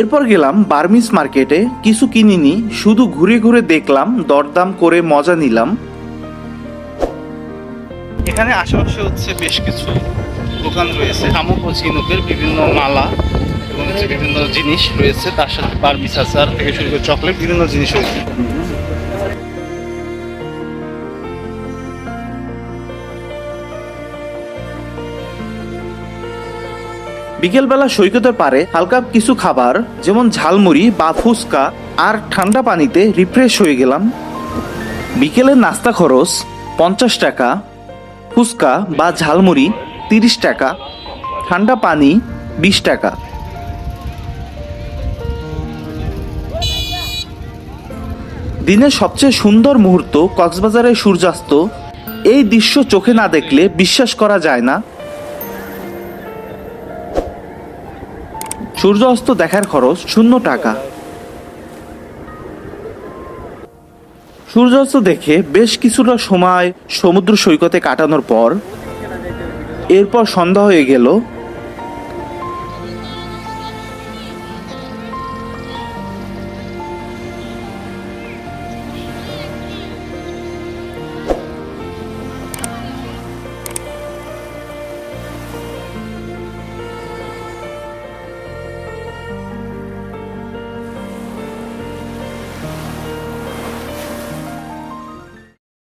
এরপর গেলাম বার্মিস মার্কেটে, কিছু কিনিনি, শুধু ঘুরে ঘুরে দেখলাম, দরদাম করে মজা নিলাম। এখানে আশেপাশে হচ্ছে বেশ কিছু দোকান রয়েছে। শামুক ও বিভিন্ন মালা এবং বিভিন্ন জিনিস রয়েছে। তার সাথে বার্মিস আচার থেকে শুরু করে চকলেট, বিভিন্ন জিনিস রয়েছে। বিকেলবেলা সৈকতের পারে হালকা কিছু খাবার, যেমন ঝালমুড়ি বা ফুচকা, আর ঠান্ডা পানিতে রিফ্রেশ হয়ে গেলাম। বিকেলের নাস্তা খরচ পঞ্চাশ টাকা, ফুচকা বা ঝালমুড়ি তিরিশ টাকা, ঠান্ডা পানি বিশ টাকা। দিনের সবচেয়ে সুন্দর মুহূর্ত কক্সবাজারের সূর্যাস্ত, এই দৃশ্য চোখে না দেখলে বিশ্বাস করা যায় না। সূর্য অস্ত দেখার খরচ শূন্য টাকা। সূর্যাস্ত দেখে বেশ কিছুটা সময় সমুদ্র সৈকতে কাটানোর পর, এরপর সন্ধ্যা হয়ে গেল।